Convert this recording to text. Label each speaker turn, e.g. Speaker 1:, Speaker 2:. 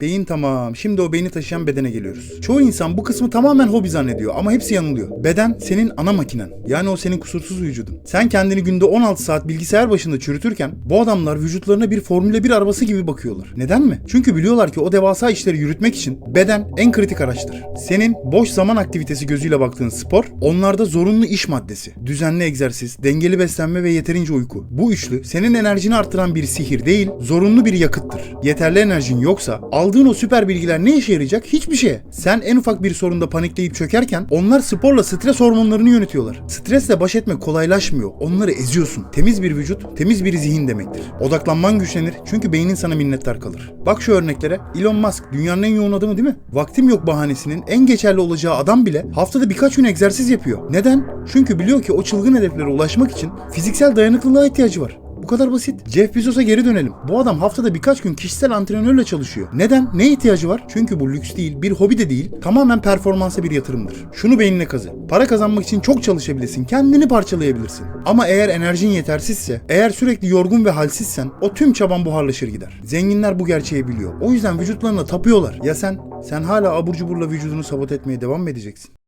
Speaker 1: Beyin tamam. Şimdi o beyni taşıyan bedene geliyoruz. Çoğu insan bu kısmı tamamen hobi zannediyor ama hepsi yanılıyor. Beden senin ana makinen. Yani o senin kusursuz vücudun. Sen kendini günde 16 saat bilgisayar başında çürütürken bu adamlar vücutlarına bir Formula 1 arabası gibi bakıyorlar. Neden mi? Çünkü biliyorlar ki o devasa işleri yürütmek için beden en kritik araçtır. Senin boş zaman aktivitesi gözüyle baktığın spor onlarda zorunlu iş maddesi. Düzenli egzersiz, dengeli beslenme ve yeterince uyku. Bu üçlü senin enerjini artıran bir sihir değil, zorunlu bir yakıttır. Yeterli enerjin yoksa aldığın o süper bilgiler ne işe yarayacak? Hiçbir şeye. Sen en ufak bir sorunda panikleyip çökerken onlar sporla stres hormonlarını yönetiyorlar. Stresle baş etmek kolaylaşmıyor. Onları eziyorsun. Temiz bir vücut, temiz bir zihin demektir. Odaklanman güçlenir çünkü beynin sana minnettar kalır. Bak şu örneklere. Elon Musk dünyanın en yoğun adamı değil mi? Vaktim yok bahanesinin en geçerli olacağı adam bile haftada birkaç gün egzersiz yapıyor. Neden? Çünkü biliyor ki o çılgın hedeflere ulaşmak için fiziksel dayanıklılığa ihtiyacı var. Kadar basit. Jeff Bezos'a geri dönelim. Bu adam haftada birkaç gün kişisel antrenörle çalışıyor. Neden? Ne ihtiyacı var? Çünkü bu lüks değil, bir hobi de değil, tamamen performansa bir yatırımdır. Şunu beynine kazı. Para kazanmak için çok çalışabilirsin, kendini parçalayabilirsin. Ama eğer enerjin yetersizse, eğer sürekli yorgun ve halsizsen, o tüm çaban buharlaşır gider. Zenginler bu gerçeği biliyor. O yüzden vücutlarına tapıyorlar. Ya sen? Sen hala abur cuburla vücudunu sabote etmeye devam mı edeceksin?